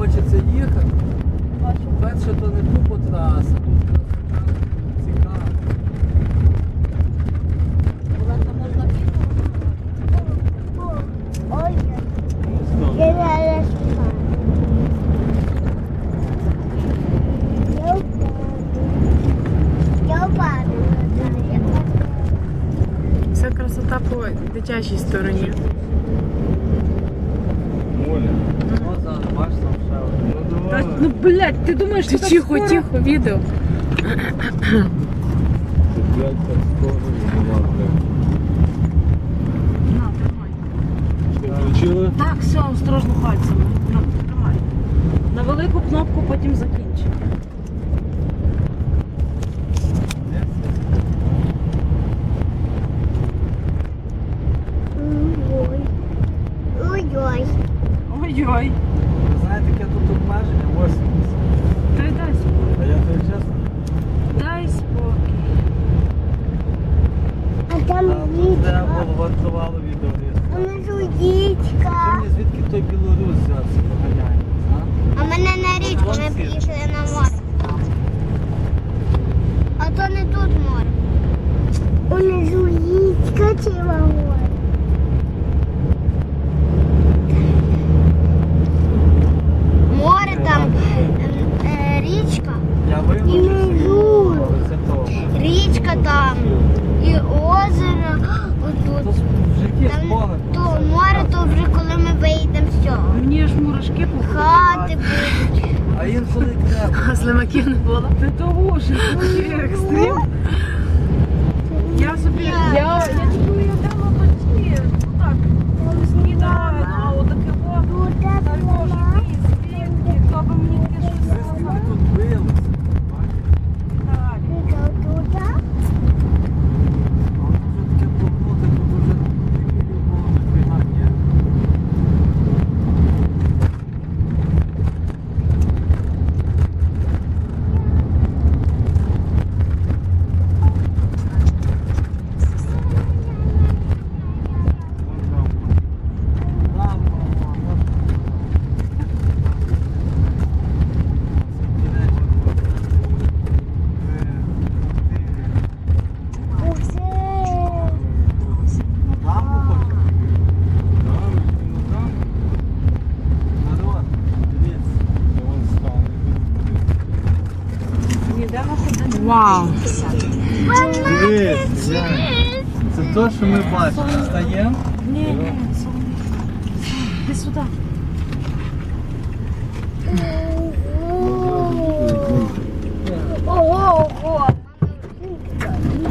хочеться їхати. Перше, то не тупо траса, тут красота. Ой, я зараз Вся красота по дитячій стороні. Ну Та, давай. ну блядь, ти думаєш, ти тихо, тихо, відео. Блядь, так скоро не нема, блядь. На, тримай. Що, включили? Так, все, осторожно пальцями. На, тримай. На велику кнопку потім закінчи. Ой. Ой-ой. Ой-ой. Знаєте, яке тут обмеження? 80. Та й дай спокій. А я тобі чесно? Дай спокій. А там треба річка. було вартувало відео. Внизу річка. Мені звідки той білорус взявся поганяє? А мене на річку ми приїхали на море. А то не тут море. Унизу річка чи море. Море там е, річка, Я вимучився, Ілюю. але це то. річка там і озеро. То Отут. в житті Там спогад. то море, то вже коли ми вийдемо з цього. Мені ж Хати будуть. А інколи. А слимаків не було. Ти того ж, екстрим. Я собі. Я, я чую, я давно почти. Так, снідаю, а отаке во. Дай Боже, звідки, звідки, хто би мені таке щось Звідки ви сказав. тут билися? Так. Тут, А воно вже таке погнуте, тут вже такі було ніфіга, ні? Лампа, о, от. Лампу хочеш? Там, ну там. Народ, дивіться. Та вон стане. Ніде на Вау. Глянь. Це те, що ми бачимо. Встаємо. Ні, ні, сюди. Іди сюди.